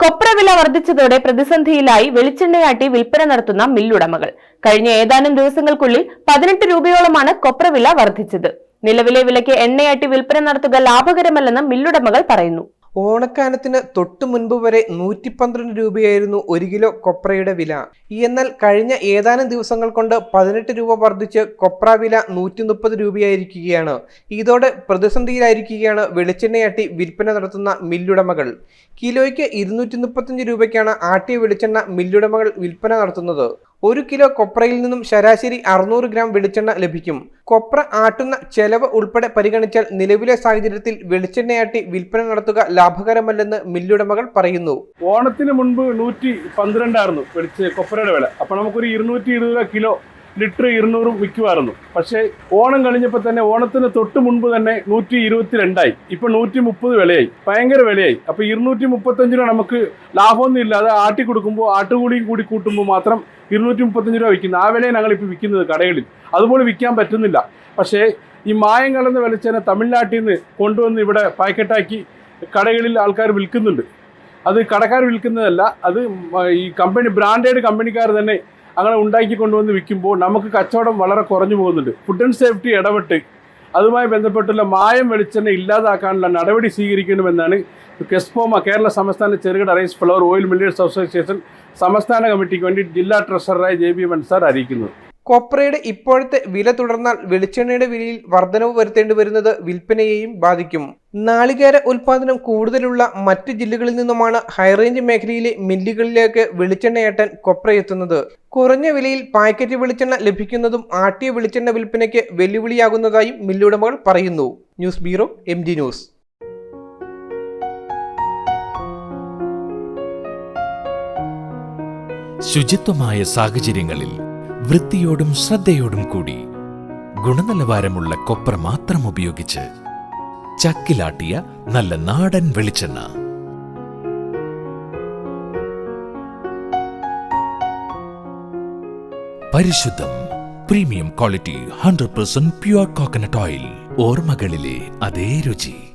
കൊപ്ര വില വർദ്ധിച്ചതോടെ പ്രതിസന്ധിയിലായി വെളിച്ചെണ്ണയാട്ടി വിൽപ്പന നടത്തുന്ന മില്ലുടമകൾ. കഴിഞ്ഞ ഏതാനും ദിവസങ്ങൾക്കുള്ളിൽ പതിനെട്ട് രൂപയോളമാണ് കൊപ്ര വില വർദ്ധിച്ചത്. നിലവിലെ വിലയ്ക്ക് എണ്ണയാട്ടി വിൽപ്പന നടത്തുക ലാഭകരമല്ലെന്ന് മില്ലുടമകൾ പറയുന്നു. ഓണക്കാലത്തിന് തൊട്ടു മുൻപ് വരെ നൂറ്റി പന്ത്രണ്ട് രൂപയായിരുന്നു ഒരു കിലോ കൊപ്രയുടെ വില. എന്നാൽ കഴിഞ്ഞ ഏതാനും ദിവസങ്ങൾ കൊണ്ട് പതിനെട്ട് രൂപ വർദ്ധിച്ച് കൊപ്ര വില നൂറ്റി മുപ്പത് രൂപയായിരിക്കുകയാണ്. ഇതോടെ പ്രതിസന്ധിയിലായിരിക്കുകയാണ് വെളിച്ചെണ്ണയാട്ടി വിൽപ്പന നടത്തുന്ന മില്ലുടമകൾ. കിലോയ്ക്ക് ഇരുന്നൂറ്റി മുപ്പത്തഞ്ച് രൂപയ്ക്കാണ് ആട്ടിയ വെളിച്ചെണ്ണ മില്ലുടമകൾ വിൽപ്പന നടത്തുന്നത്. ഒരു കിലോ കൊപ്രയിൽ നിന്നും ശരാശരി അറുന്നൂറ് ഗ്രാം വെളിച്ചെണ്ണ ലഭിക്കും. കൊപ്ര ആട്ടുന്ന ചെലവ് ഉൾപ്പെടെ പരിഗണിച്ചാൽ നിലവിലെ സാഹചര്യത്തിൽ വെളിച്ചെണ്ണയാട്ടി വിൽപ്പന നടത്തുക ലാഭകരമല്ലെന്ന് മില്ലുടമകൾ പറയുന്നു. ഓണത്തിന് മുൻപ് നൂറ്റി പന്ത്രണ്ടായിരുന്നു കൊപ്രയുടെ വില. അപ്പൊ നമുക്കൊരു ഇരുന്നൂറ്റി ഇരുപത് കിലോ ലിറ്റർ ഇരുന്നൂറും വിൽക്കുമായിരുന്നു. പക്ഷേ ഓണം കഴിഞ്ഞപ്പോൾ തന്നെ ഓണത്തിന് തൊട്ട് മുൻപ് തന്നെ നൂറ്റി ഇരുപത്തി രണ്ടായി ഇപ്പൊ നൂറ്റി മുപ്പത് വിലയായി. ഭയങ്കര വിലയായി. അപ്പൊ ഇരുന്നൂറ്റി മുപ്പത്തഞ്ച് രൂപ നമുക്ക് ലാഭമൊന്നും ഇല്ലാതെ ആട്ടി കൊടുക്കുമ്പോൾ ആട്ടുകൂടിയും കൂടി കൂട്ടുമ്പോൾ മാത്രം ഇരുന്നൂറ്റി മുപ്പത്തഞ്ച് രൂപ വിൽക്കുന്നു. ആ വിലയെ ഞങ്ങൾ ഇപ്പോൾ വിൽക്കുന്നത് കടകളിൽ. അതുപോലെ വിൽക്കാൻ പറ്റുന്നില്ല. പക്ഷേ ഈ മായം കലർന്ന വെളിച്ചെണ്ണ തമിഴ്നാട്ടിൽ നിന്ന് കൊണ്ടുവന്ന് ഇവിടെ പാക്കറ്റാക്കി കടകളിൽ ആൾക്കാർ വിൽക്കുന്നുണ്ട്. അത് കടക്കാർ വിൽക്കുന്നതല്ല അത് ഈ കമ്പനി ബ്രാൻഡഡ് കമ്പനിക്കാർ തന്നെ അങ്ങനെ ഉണ്ടാക്കി കൊണ്ടുവന്ന് വിൽക്കുമ്പോൾ നമുക്ക് കച്ചവടം വളരെ കുറഞ്ഞു പോകുന്നുണ്ട്. ഫുഡ് ആൻഡ് സേഫ്റ്റി ഇടപെട്ട് അതുമായി ബന്ധപ്പെട്ടുള്ള മായം വെളിച്ചെണ്ണ ഇല്ലാതാക്കാനുള്ള നടപടി സ്വീകരിക്കണമെന്നാണ് കെസ്പോമ കേരള സംസ്ഥാന ചെറുകിട rice flour oil millers association സംസ്ഥാന കമ്മിറ്റിക്ക് വേണ്ടി ജില്ലാ ട്രഷററായ ജെ ബി മൻസാർ അറിയിക്കുന്നത്. കൊപ്രയുടെ ഇപ്പോഴത്തെ വില തുടർന്നാൽ വെളിച്ചെണ്ണയുടെ വിലയിൽ വർധനവ് വരുത്തേണ്ടി വരുന്നത് വിൽപ്പനയെയും ബാധിക്കും. നാളികേര ഉൽപാദനം കൂടുതലുള്ള മറ്റ് ജില്ലകളിൽ നിന്നുമാണ് ഹൈറേഞ്ച് മേഖലയിലെ മില്ലുകളിലേക്ക് വെളിച്ചെണ്ണയേട്ടൻ കൊപ്ര എത്തുന്നത്. കുറഞ്ഞ വിലയിൽ പാക്കറ്റ് വെളിച്ചെണ്ണ ലഭിക്കുന്നതും ആട്ടിയ വെളിച്ചെണ്ണ വിൽപ്പനയ്ക്ക് വെല്ലുവിളിയാകുന്നതായും മില്ലുടമകൾ പറയുന്നു. News bureau M news. ശുചിത്വമായ സാഹചര്യങ്ങളിൽ വൃത്തിയോടും ശ്രദ്ധയോടും കൂടി ഗുണനിലവാരമുള്ള കൊപ്ര മാത്രം ഉപയോഗിച്ച് ചക്കിലാട്ടിയ നല്ല നാടൻ വെളിച്ചെണ്ണ. പരിശുദ്ധം premium quality hundred percent pure coconut oil ഓർമ്മകളിലെ അതേ രുചി.